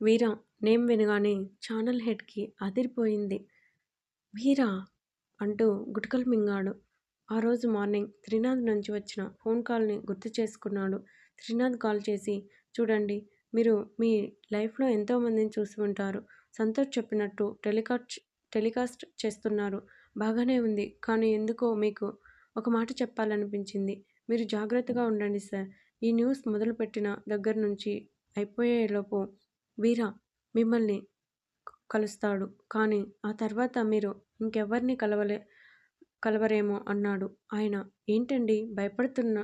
వీరా name వినగానే channel హెడ్కి అదిరిపోయింది. వీరా అంటూ గుటకలు మింగాడు. ఆ రోజు మార్నింగ్ త్రినాథ్ నుంచి వచ్చిన ఫోన్ కాల్ని గుర్తు చేసుకున్నాడు. త్రినాథ్ కాల్ చేసి చూడండి మీరు మీ లైఫ్లో ఎంతోమందిని చూసి ఉంటారు. సంతోష్ చెప్పినట్టు టెలికాస్ట్ టెలికాస్ట్ చేస్తున్నారు. బాగానే ఉంది కానీ ఎందుకో మీకు ఒక మాట చెప్పాలనిపించింది. మీరు జాగ్రత్తగా ఉండండి సార్. ఈ న్యూస్ మొదలుపెట్టిన దగ్గర నుంచి అయిపోయేలోపు వీర మిమ్మల్ని కలుస్తాడు. కానీ ఆ తర్వాత మీరు ఇంకెవరిని కలవలే కలవరేమో అన్నాడు. ఆయన ఏంటండి భయపడుతున్న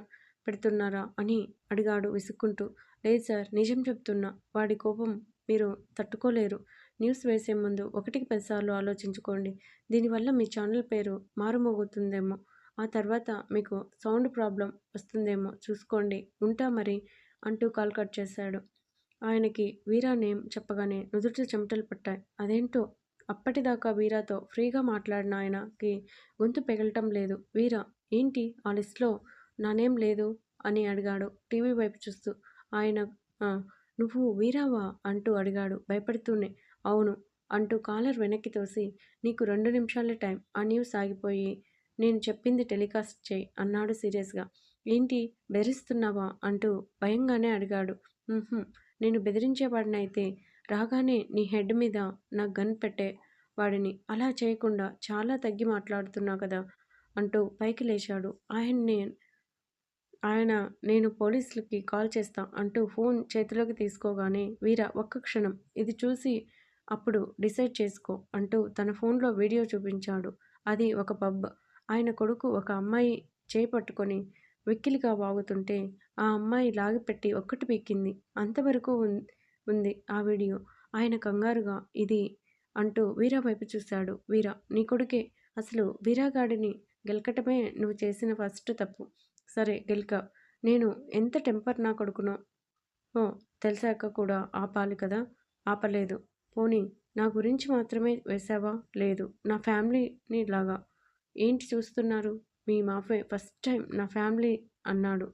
పెడుతున్నారా అని అడిగాడు విసుక్కుంటూ. లేదు సార్ నిజం చెప్తున్నా. వాడి కోపం మీరు తట్టుకోలేరు. న్యూస్ వేసే ముందు ఒకటికి పదిసార్లు ఆలోచించుకోండి. దీనివల్ల మీ ఛానల్ పేరు మారుమోగుతుందేమో. ఆ తర్వాత మీకు సౌండ్ ప్రాబ్లం వస్తుందేమో చూసుకోండి. ఉంటా మరి అంటూ కాల్ కట్ చేశాడు. ఆయనకి వీరా నేమ్ చెప్పగానే నుదుటి చెమటలు పట్టాయి. అదేంటో? అప్పటిదాకా వీరాతో ఫ్రీగా మాట్లాడిన ఆయనకి గొంతు పెగలటం లేదు. వీరా ఏంటి ఆ లిస్ట్లో నా నేమ్ లేదు? అని అడిగాడు టీవీ వైపు చూస్తూ. ఆయన నువ్వు వీరావా? అంటూ అడిగాడు భయపడుతూనే. అవును అంటూ కాలర్ వెనక్కి తోసి నీకు రెండు నిమిషాల టైం ఆ న్యూస్ ఆగిపోయి నేను చెప్పింది టెలికాస్ట్ చేయి అన్నాడు సీరియస్గా. ఏంటి బెదిరిస్తున్నావా? అంటూ భయంగానే అడిగాడు. నేను బెదిరించేవాడినైతే రాగానే నీ హెడ్ మీద నా గన్ పెట్టే వాడిని. అలా చేయకుండా చాలా తగ్గి మాట్లాడుతున్నా కదా అంటూ పైకి లేచాడు. ఆయన్ని ఆయన నేను పోలీసులకి కాల్ చేస్తా అంటూ ఫోన్ చేతిలోకి తీసుకోగానే వీర ఒక్క క్షణం. ఇది చూసి అప్పుడు డిసైడ్ చేసుకో అంటూ తన ఫోన్లో వీడియో చూపించాడు. అది ఒక పబ్. ఆయన కొడుకు ఒక అమ్మాయి చేపట్టుకొని వెక్కిలిగా వాగుతుంటే ఆ అమ్మాయి లాగిపెట్టి ఒక్కటి పీకింది. అంతవరకు ఉంది ఆ వీడియో. ఆయన కంగారుగా ఇది అంటూ వీరా వైపు చూశాడు వీరా నీ కొడుకే. అసలు వీరాగాడిని గెలకటమే నువ్వు చేసిన ఫస్ట్ తప్పు. సరే గెలిక. నేను ఎంత టెంపర్ నా కొడుకునో. ఓ తెలిసాక కూడా ఆపాలి కదా? ఆపలేదు. పోనీ నా గురించి మాత్రమే వేసావా? లేదు. నా ఫ్యామిలీని లాగా. ఏంటి చూస్తున్నారు? మీ మాఫే ఫస్ట్ టైం నా ఫ్యామిలీ అన్నాడు.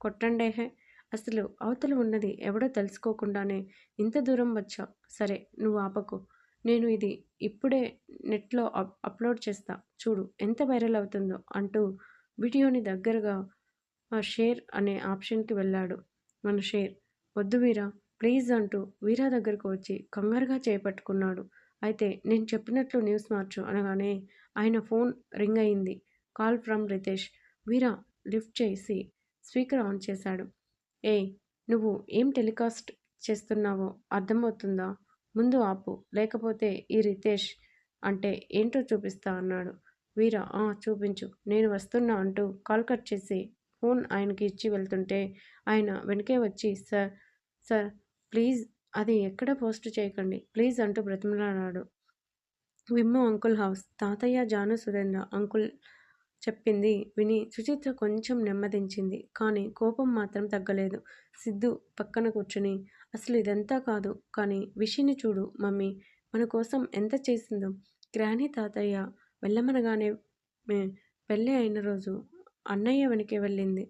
కొట్టండేహే. అసలు అవతల ఉన్నది ఎవడో తెలుసుకోకుండానే ఇంత దూరం వచ్చా సరే నువ్వు ఆపకు. నేను ఇది ఇప్పుడే నెట్లో అప్ అప్లోడ్ చేస్తా. చూడు ఎంత వైరల్ అవుతుందో అంటూ వీడియోని దగ్గరగా షేర్ అనే ఆప్షన్కి వెళ్ళాడు. మన షేర్ వద్దు వీరా ప్లీజ్ అంటూ వీరా దగ్గరకు వచ్చి కంగారుగా చేపట్టుకున్నాడు. అయితే నేను చెప్పినట్లు న్యూస్ మార్చు అనగానే ఆయన ఫోన్ రింగ్ అయింది. Call from Ritesh. Veera lift చేసి స్పీకర్ ఆన్ చేశాడు. ఏ నువ్వు ఏం టెలికాస్ట్ చేస్తున్నావో అర్థమవుతుందా? ముందు ఆపు లేకపోతే ఈ రితేష్ అంటే ఏంటో చూపిస్తా అన్నాడు. వీరా చూపించు నేను వస్తున్నా అంటూ కాల్ కట్ చేసి ఫోన్ ఆయనకి ఇచ్చి వెళ్తుంటే ఆయన వెనకే వచ్చి సార్ సార్ ప్లీజ్ అది ఎక్కడ పోస్ట్ చేయకండి ప్లీజ్ అంటూ బ్రతిమలాడాడు. విమ్మో అంకుల్ హౌస్ తాతయ్య జాను సురేంద్ర అంకుల్ చెప్పింది. విని సుచిత్ర కొంచెం నెమ్మదించింది. కానీ కోపం మాత్రం తగ్గలేదు. సిద్ధు పక్కన కూర్చుని అసలు ఇదంతా కాదు. కానీ విషిని చూడు మమ్మీ. మన కోసం ఎంత చేసిందో. గ్రాని తాతయ్య వెళ్ళమనగానే పెళ్ళి అయిన రోజు అన్నయ్య వెనకే వెళ్ళింది.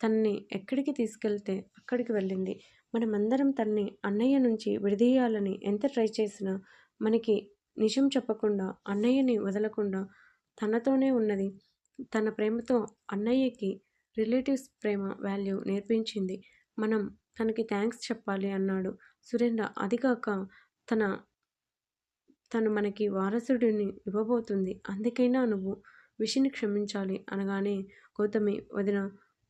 తన్ని ఎక్కడికి తీసుకెళ్తే అక్కడికి వెళ్ళింది. మనమందరం తన్ని అన్నయ్య నుంచి విడదీయాలని ఎంత ట్రై చేసినా మనకి నిజం చెప్పకుండా అన్నయ్యని వదలకుండా తనతోనే ఉన్నది. తన ప్రేమతో అన్నయ్యకి రిలేటివ్స్ ప్రేమ వాల్యూ నేర్పించింది. మనం తనకి థ్యాంక్స్ చెప్పాలి అన్నాడు. సురేంద్ర అది కాక తన తను మనకి వారసుడిని ఇవ్వబోతుంది. అందుకైనా నువ్వు విషిని క్షమించాలి అనగానే గౌతమి వదిన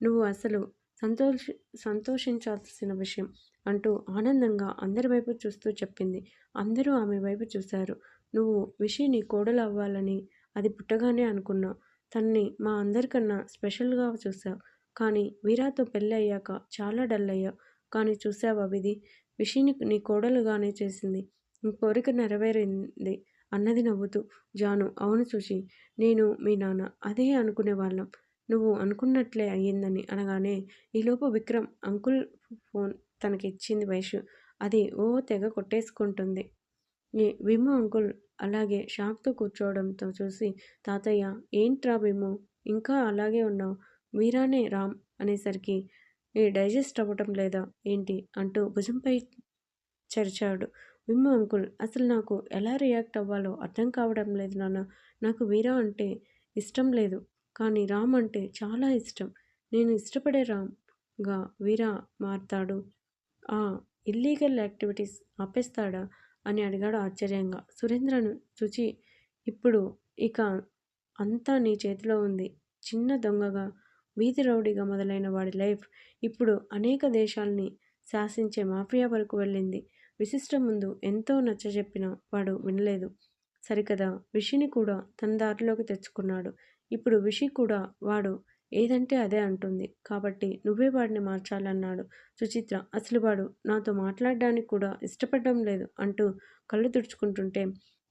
నువ్వు అసలు సంతోష సంతోషించాల్సిన విషయం అంటూ ఆనందంగా అందరి వైపు చూస్తూ చెప్పింది. అందరూ ఆమె వైపు చూశారు. నువ్వు విషిని కోడలు అవ్వాలని అది పుట్టగానే అనుకున్నావు. తన్ని మా అందరికన్నా స్పెషల్గా చూసావు కానీ వీరాతో పెళ్ళి అయ్యాక చాలా డల్ అయ్యావు కానీ చూసావా విధి? విషిని నీ కోడలుగానే చేసింది. నీ కోరిక నెరవేరింది అన్నది నవ్వుతూ జాను అవును చూసి నేను మీ నాన్న. అదే అనుకునే వాళ్ళం. నువ్వు అనుకున్నట్లే అయ్యిందని అనగానే ఈలోపు విక్రమ్ అంకుల్ ఫోన్ తనకి ఇచ్చింది వైషు అది ఓ తెగ కొట్టేసుకుంటుంది. ఈ అంకుల్ అలాగే షాక్తో కూర్చోవడంతో చూసి తాతయ్య ఏంట్రా విమ్ము ఇంకా అలాగే ఉన్నావు? మీరానే రామ్ అనేసరికి డైజెస్ట్ అవ్వటం లేదా? ఏంటి? అంటూ భుజంపై చరిచాడు. విమ్ము అంకుల్ అసలు నాకు ఎలా రియాక్ట్ అవ్వాలో అర్థం కావడం లేదు నాన్న. నాకు వీరా అంటే ఇష్టం లేదు. కానీ రామ్ అంటే చాలా ఇష్టం. నేను ఇష్టపడే రామ్గా వీరా మారతాడు. ఆ ఇల్లీగల్ యాక్టివిటీస్ ఆపేస్తాడా? అని అడిగాడు ఆశ్చర్యంగా. సురేంద్రను చూచి ఇప్పుడు ఇక అంతా నీ చేతిలో ఉంది. చిన్న దొంగగా వీధి రౌడీగా మొదలైన వాడి లైఫ్ ఇప్పుడు అనేక దేశాల్ని శాసించే మాఫియా వరకు వెళ్ళింది. విశిష్ట ముందు ఎంతో నచ్చజెప్పిన వాడు వినలేదు. సరికదా విషిని కూడా తన దారిలోకి తెచ్చుకున్నాడు. ఇప్పుడు విషి కూడా వాడు ఏదంటే అదే అంటుంది. కాబట్టి నువ్వే వాడిని మార్చాలన్నాడు. సుచిత్ర అసలు వాడు నాతో మాట్లాడడానికి కూడా ఇష్టపడడం లేదు అంటూ కళ్ళు తుడుచుకుంటుంటే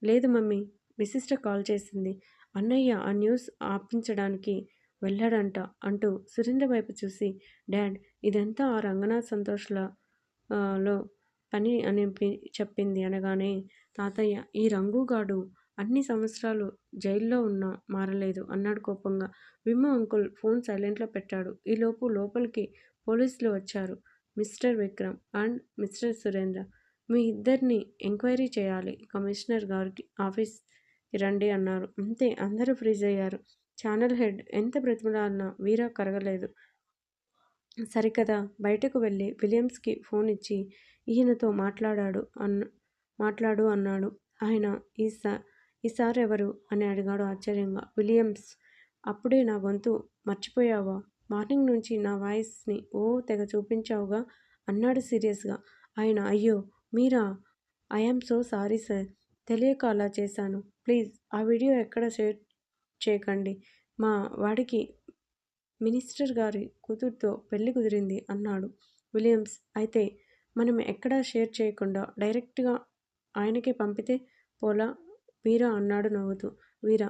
లేదు మమ్మీ విశిష్ట కాల్ చేసింది. అన్నయ్య ఆ న్యూస్ ఆపించడానికి వెళ్ళాడంట అంటూ సురేంద్ర వైపు చూసి డాడ్ ఇదంతా ఆ రంగనాథ్ సంతోష్ల లో పని అని చెప్పింది అనగానే తాతయ్య ఈ రంగుగాడు అన్ని సంవత్సరాలు జైల్లో ఉన్నా మారలేదు అన్నాడు కోపంగా. విమ్మ అంకుల్ ఫోన్ సైలెంట్లో పెట్టాడు. ఈలోపు లోపలికి పోలీసులు వచ్చారు. Mister Vikram and mister Surendra. మీ ఇద్దరిని ఎంక్వైరీ చేయాలి. కమిషనర్ గారికి ఆఫీస్ రండి అన్నారు. అంతే అందరూ ఫ్రీజ్ అయ్యారు. ఛానల్ హెడ్ ఎంత బ్రతిమలాడినా వీరా కరగలేదు. సరికదా బయటకు వెళ్ళి విలియమ్స్కి ఫోన్ ఇచ్చి ఈయనతో మాట్లాడాడు అన్న మాట్లాడు అన్నాడు. ఆయన ఈ సా ఈసారి ఎవరు అని అడిగాడు ఆశ్చర్యంగా. విలియమ్స్ అప్పుడే నా గొంతు మర్చిపోయావా? మార్నింగ్ నుంచి నా వాయిస్ని ఓ తెగ చూపించావుగా? అన్నాడు సీరియస్గా. ఆయన అయ్యో మీరా? I'm so sorry sir. తెలియక అలా చేశాను. ప్లీజ్ ఆ వీడియో ఎక్కడ షేర్ చేయకండి. మా వాడికి మినిస్టర్ గారి కూతురుతో పెళ్ళి కుదిరింది అన్నాడు విలియమ్స్. అయితే మనం ఎక్కడా షేర్ చేయకుండా డైరెక్ట్గా ఆయనకే పంపితే పోలా? వీరా అన్నాడు నవ్వుతూ. వీరా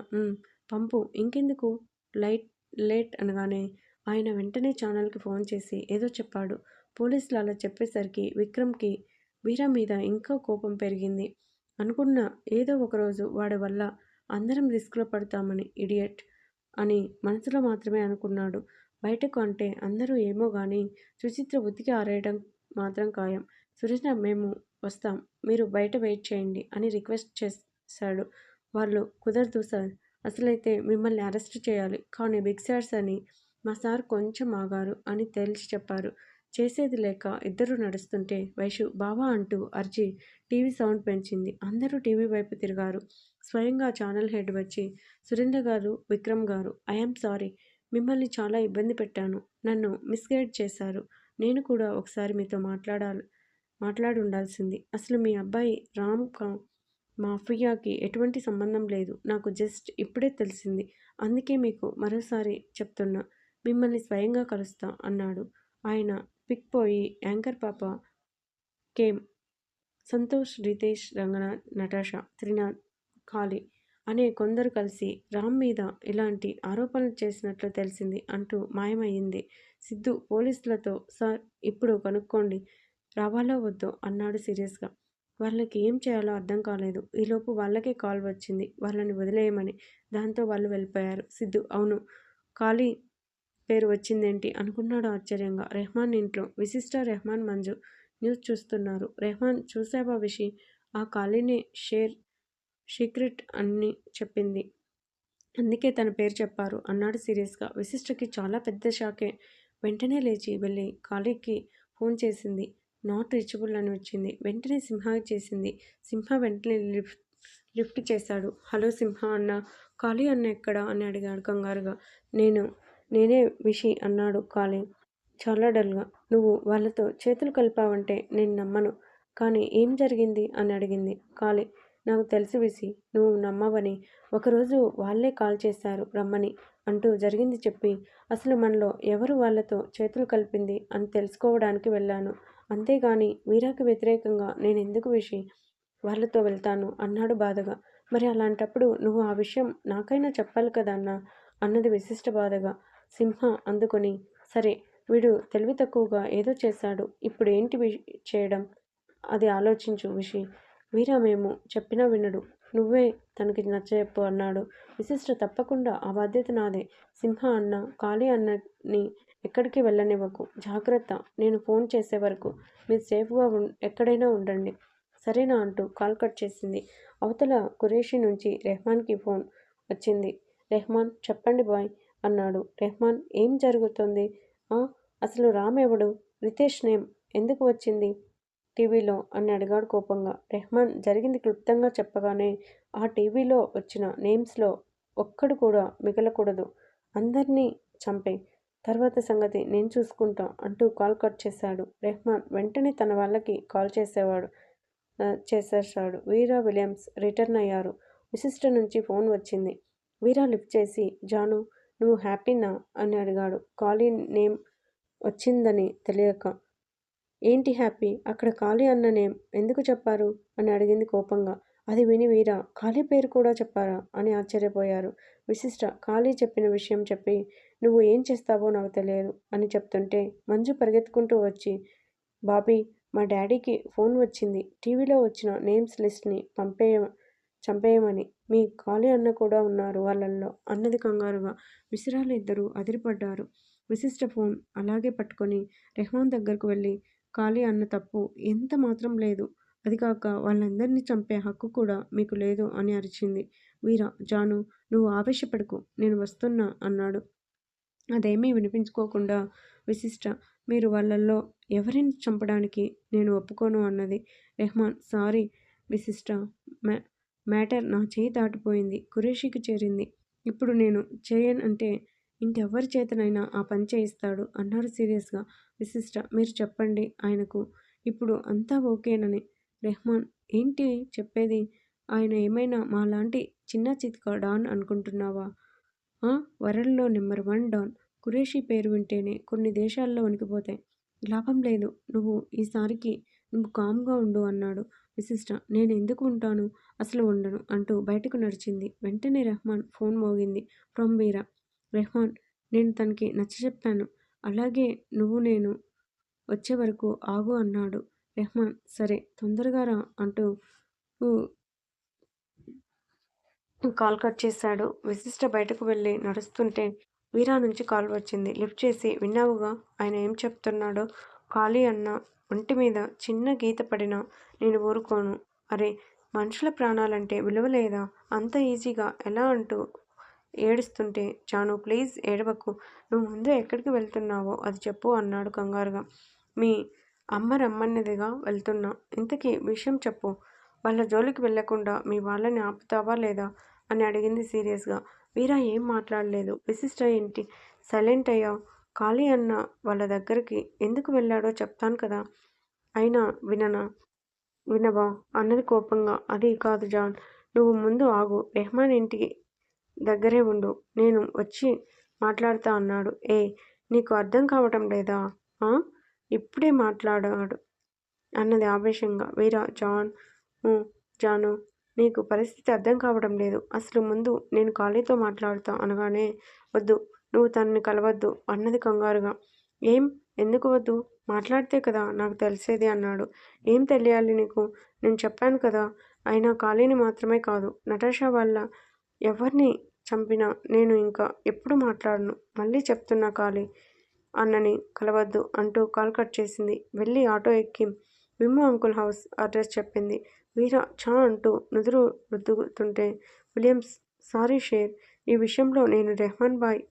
పంపు. ఇంకెందుకు? లైట్ లేట్ అనగానే ఆయన వెంటనే ఛానల్కి ఫోన్ చేసి ఏదో చెప్పాడు. పోలీసులు అలా చెప్పేసరికి విక్రమ్కి వీరా మీద ఇంకా కోపం పెరిగింది. అనుకున్న ఏదో ఒకరోజు వాడి వల్ల అందరం రిస్క్లో పడతామని ఇడియట్ అని మనసులో మాత్రమే అనుకున్నాడు. బయటకు అంటే అందరూ ఏమో కానీ సుచిత్ర ఉతికి ఆరేయడం మాత్రం ఖాయం. సురేష్ మేము వస్తాం. మీరు బయట వెయిట్ చేయండి అని రిక్వెస్ట్ చేశాడు. వాళ్ళు కుదరదు సార్. అసలైతే మిమ్మల్ని అరెస్ట్ చేయాలి. కానీ బిగ్ సార్స్ అని మా సార్ కొంచెం ఆగారు అని తేల్చి చెప్పారు. చేసేది లేక ఇద్దరు నడుస్తుంటే వైషు బావా అంటూ అర్జీ టీవీ సౌండ్ పెంచింది. అందరూ టీవీ వైపు తిరిగారు. స్వయంగా ఛానల్ హెడ్ వచ్చి సురేంద్ర గారు విక్రమ్ గారు ఐఎమ్ సారీ. మిమ్మల్ని చాలా ఇబ్బంది పెట్టాను. నన్ను మిస్గైడ్ చేశారు. నేను కూడా ఒకసారి మీతో మాట్లాడాలి మాట్లాడి ఉండాల్సింది అసలు మీ అబ్బాయి రామ్ కా మాఫియాకి ఎటువంటి సంబంధం లేదు. నాకు జస్ట్ ఇప్పుడే తెలిసింది. అందుకే మీకు మరోసారి చెప్తున్నా మిమ్మల్ని స్వయంగా కలుస్తా అన్నాడు. ఆయన పిక్ పోయి యాంకర్ పాప కేమ్ సంతోష్ రితేష్ రంగనాథ్ నటాషా త్రినాథ్ ఖాళీ అనే కొందరు కలిసి రామ్ మీద ఇలాంటి ఆరోపణలు చేసినట్లు తెలిసింది అంటూ మాయమయ్యింది సిద్ధు పోలీసులతో సార్ ఇప్పుడు కనుక్కోండి. రావాలో వద్దో అన్నాడు సీరియస్గా. వాళ్ళకి ఏం చేయాలో అర్థం కాలేదు. ఈలోపు వాళ్ళకే కాల్ వచ్చింది. వాళ్ళని వదిలేయమని. దాంతో వాళ్ళు వెళ్ళిపోయారు. సిద్ధు అవును ఖాళీ పేరు వచ్చిందేంటి? అనుకున్నాడు ఆశ్చర్యంగా. రెహమాన్ ఇంట్లో. విశిష్ట రెహమాన్ మంజు న్యూస్ చూస్తున్నారు. రెహమాన్ చూసావా విషి? ఆ ఖాళీని షేర్ సీక్రెట్ అని చెప్పింది. అందుకే తన పేరు చెప్పారు అన్నాడు సీరియస్గా. విశిష్టకి చాలా పెద్ద షాకే. వెంటనే లేచి వెళ్ళి ఖాళీకి ఫోన్ చేసింది. నాట్ రీచబుల్ అని వచ్చింది. వెంటనే సింహ చేసింది. సింహ వెంటనే లిఫ్ట్ లిఫ్ట్ చేశాడు. హలో సింహ అన్న ఖాళీ అన్న ఎక్కడ? అని అడిగాడు కంగారుగా. నేను నేనే విషి అన్నాడు కాళీ. చాలా డల్గా నువ్వు వాళ్ళతో చేతులు కలిపావంటే నేను నమ్మను. కానీ ఏం జరిగింది? అని అడిగింది కాళీ. నాకు తెలుసు విసి నువ్వు నమ్మవని. ఒకరోజు వాళ్ళే కాల్ చేశారు రమ్మని. అంటూ జరిగింది చెప్పి అసలు మనలో ఎవరు వాళ్ళతో చేతులు కలిపింది? అని తెలుసుకోవడానికి వెళ్ళాను. అంతేగాని వీరాకి వ్యతిరేకంగా నేను ఎందుకు విషి? వాళ్ళతో వెళ్తాను అన్నాడు బాధగా. మరి అలాంటప్పుడు నువ్వు ఆ విషయం నాకైనా చెప్పాలి కదా అన్న? అన్నది విశిష్ట బాధగా. సింహ అందుకొని సరే వీడు తెలివి తక్కువగా ఏదో చేశాడు. ఇప్పుడు ఏంటి చేయడం? అది ఆలోచించు విషి. వీరా మేము చెప్పినా వినడు. నువ్వే తనకి నచ్చజెప్పు అన్నాడు. విశిష్ట తప్పకుండా ఆ బాధ్యత నాదే. సింహ అన్న కాళీ అన్నని ఎక్కడికి వెళ్ళనివ్వకు. జాగ్రత్త. నేను ఫోన్ చేసే వరకు మీరు సేఫ్గా ఎక్కడైనా ఉండండి. సరేనా అంటూ కాల్ కట్ చేసింది. అవతల ఖురేషి నుంచి రెహమాన్కి ఫోన్ వచ్చింది. రెహమాన్ చెప్పండి బాయ్ అన్నాడు. రెహమాన్ ఏం జరుగుతుంది? అసలు రామ్ ఎవడు? రితేష్ నేమ్ ఎందుకు వచ్చింది? టీవీలో అని అడిగాడు కోపంగా. రెహమాన్ జరిగింది క్లుప్తంగా చెప్పగానే ఆ టీవీలో వచ్చిన నేమ్స్లో ఒక్కడు కూడా మిగలకూడదు. అందరినీ చంపే తర్వాత సంగతి నేను చూసుకుంటాం అంటూ కాల్ కట్ చేశాడు. రెహ్మాన్ వెంటనే తన వాళ్ళకి కాల్ చేసేవాడు చేసేసాడు వీరా విలియమ్స్ రిటర్న్ అయ్యారు. విశిష్ట నుంచి ఫోన్ వచ్చింది. వీరా లిఫ్ట్ చేసి జాను నువ్వు హ్యాపీనా? అని అడిగాడు. కాలీ నేమ్ వచ్చిందని తెలియక. ఏంటి హ్యాపీ? అక్కడ ఖాళీ అన్న నేమ్ ఎందుకు చెప్పారు? అని అడిగింది కోపంగా. అది విని వీరా ఖాళీ పేరు కూడా చెప్పారా? అని ఆశ్చర్యపోయారు. విశిష్ట ఖాళీ చెప్పిన విషయం చెప్పి నువ్వు ఏం చేస్తావో నాకు తెలియదు అని చెప్తుంటే మంజు పరిగెత్తుకుంటూ వచ్చి బాబీ మా డాడీకి ఫోన్ వచ్చింది. టీవీలో వచ్చిన నేమ్స్ లిస్ట్ని పంపేయ చంపేయమని. మీ ఖాళీ అన్న కూడా ఉన్నారు వాళ్ళల్లో. అన్నది కంగారుగా. విసిరాలు ఇద్దరు అదిరిపడ్డారు. విశిష్ట ఫోన్ అలాగే పట్టుకొని రెహమాన్ దగ్గరకు వెళ్ళి ఖాళీ అన్న తప్పు ఎంత మాత్రం లేదు. అది కాక వాళ్ళందరినీ చంపే హక్కు కూడా మీకు లేదు అని అరిచింది. వీర జాను నువ్వు ఆవేశపడకు. నేను వస్తున్నా అన్నాడు. అదేమీ వినిపించుకోకుండా విశిష్ట. మీరు వాళ్ళల్లో ఎవరిని చంపడానికి నేను ఒప్పుకోను అన్నది. రెహమాన్ సారీ విశిష్ట. మ్యా మ్యాటర్ నా చేయి దాటిపోయింది. కురేషికి చేరింది. ఇప్పుడు నేను చేయనంటే ఇంకెవరి చేతనైనా ఆ పని చేయిస్తాడు అన్నాడు సీరియస్గా. విశిష్ట మీరు చెప్పండి ఆయనకు. ఇప్పుడు అంతా ఓకేనని. రెహమాన్ ఏంటి చెప్పేది? ఆయన ఏమైనా మాలాంటి చిన్న చిత్క డాన్ అనుకుంటున్నావా? వరల్డ్లో నెంబర్ వన్ డాన్. ఖురేషీ పేరు వింటేనే కొన్ని దేశాల్లో వణికిపోతాయి. లాభం లేదు. నువ్వు ఈసారికి నువ్వు కామ్గా ఉండు అన్నాడు. విశిష్ట నేను ఎందుకు ఉంటాను? అసలు ఉండను అంటూ బయటకు నడిచింది. వెంటనే రెహమాన్ ఫోన్ మోగింది. ఫ్రమ్ వీరా. రెహమాన్ నేను తనకి నచ్చ చెప్పాను అలాగే నువ్వు నేను వచ్చే వరకు ఆగు అన్నాడు. రెహమాన్ సరే తొందరగా రా అంటూ కాల్ కట్ చేశాడు. విశిష్ట బయటకు వెళ్ళి నడుస్తుంటే వీరా నుంచి కాల్ వచ్చింది. లిఫ్ట్ చేసి విన్నావుగా? ఆయన ఏం చెప్తున్నాడో? ఖాళీ అన్న ఒంటి మీద చిన్న గీత పడినా నేను ఊరుకోను. అరే మనుషుల ప్రాణాలంటే విలువ లేదా? అంత ఈజీగా ఎలా అంటూ ఏడుస్తుంటే చాను ప్లీజ్ ఏడవకు. నువ్వు ముందు ఎక్కడికి వెళ్తున్నావో అది చెప్పు అన్నాడు కంగారుగా. మీ అమ్మ రమ్మన్నదిగా వెళ్తున్నా. ఇంతకీ విషయం చెప్పు. వాళ్ళ జోలికి వెళ్ళకుండా మీ వాళ్ళని ఆపుతావా లేదా? అని అడిగింది సీరియస్గా. వీరా ఏం మాట్లాడలేదు? విశిష్ట ఏంటి? సైలెంట్ అయ్యావు ఖాళీ అన్న వాళ్ళ దగ్గరికి ఎందుకు వెళ్ళాడో చెప్తాను కదా. అయినా విననా? వినవా? అన్నది కోపంగా. అది కాదు జాన్. నువ్వు ముందు ఆగు. రెహమాన్ ఇంటికి దగ్గరే ఉండు. నేను వచ్చి మాట్లాడుతా అన్నాడు. ఏ నీకు అర్థం కావటం లేదా? ఇప్పుడే మాట్లాడాడు అన్నది ఆవేశంగా. వీరా జాన్. జాను. నీకు పరిస్థితి అర్థం కావడం లేదు. అసలు ముందు నేను ఖాళీతో మాట్లాడతా అనగానే వద్దు నువ్వు తనని కలవద్దు అన్నది కంగారుగా. ఏం? ఎందుకు వద్దు? మాట్లాడితే కదా నాకు తెలిసేది అన్నాడు. ఏం తెలియాలి నీకు? నేను చెప్పాను కదా అయినా ఖాళీని మాత్రమే కాదు. నటాషా వాళ్ళ ఎవరిని చంపినా నేను ఇంకా ఎప్పుడు మాట్లాడను. మళ్ళీ చెప్తున్నా ఖాళీ అన్నని కలవద్దు అంటూ కాల్ కట్ చేసింది. వెళ్ళి ఆటో ఎక్కి విమ్ము అంకుల్ హౌస్ అడ్రస్ చెప్పింది. వీర చా అంటూ నుదురు రుద్దుతుంటే విలియమ్స్ సారీ షేర్. ఈ విషయంలో నేను రెహమాన్ బాయ్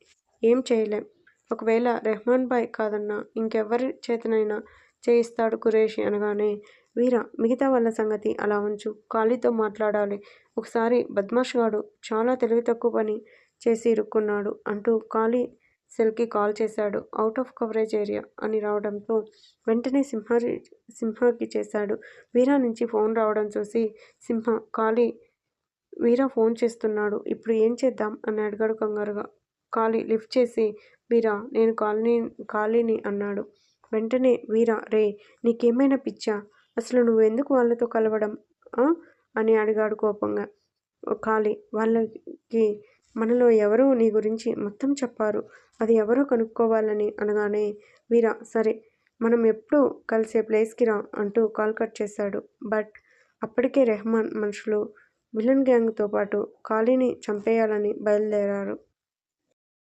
ఏం చేయలేం. ఒకవేళ రెహమాన్ బాయ్ కాదన్నా ఇంకెవరి చేతనైనా చేయిస్తాడు కురేషి అనగానే వీర మిగతా వాళ్ళ సంగతి అలా ఉంచు. ఖాళీతో మాట్లాడాలి. ఒకసారి బద్మాష్ గాడు చాలా తెలివి తక్కువ పని చేసి ఇరుక్కున్నాడు అంటూ ఖాళీ సెల్కి కాల్ చేశాడు. అవుట్ ఆఫ్ కవరేజ్ ఏరియా అని రావడంతో వెంటనే సింహ సింహకి చేశాడు. వీరా నుంచి ఫోన్ రావడం చూసి సింహ ఖాళీ వీరా ఫోన్ చేస్తున్నాడు. ఇప్పుడు ఏం చేద్దాం? అని అడిగాడు కంగారుగా. ఖాళీ లిఫ్ట్ చేసి వీరా నేను కాలనీ ఖాళీని అన్నాడు. వెంటనే వీరా రే నీకేమైనా పిచ్చా? అసలు నువ్వెందుకు వాళ్ళతో కలవడం అని అడిగాడు కోపంగా. ఖాళీ వాళ్ళకి మనలో ఎవరో నీ గురించి మొత్తం చెప్పారు. అది ఎవరో కనుక్కోవాలని అనగానే వీరా సరే మనం ఎప్పుడూ కలిసే ప్లేస్కి రా అంటూ కాల్ కట్ చేశాడు. బట్ అప్పటికే రెహమాన్ మనుషులు విలన్ గ్యాంగ్తో పాటు ఖాళీని చంపేయాలని బయలుదేరారు.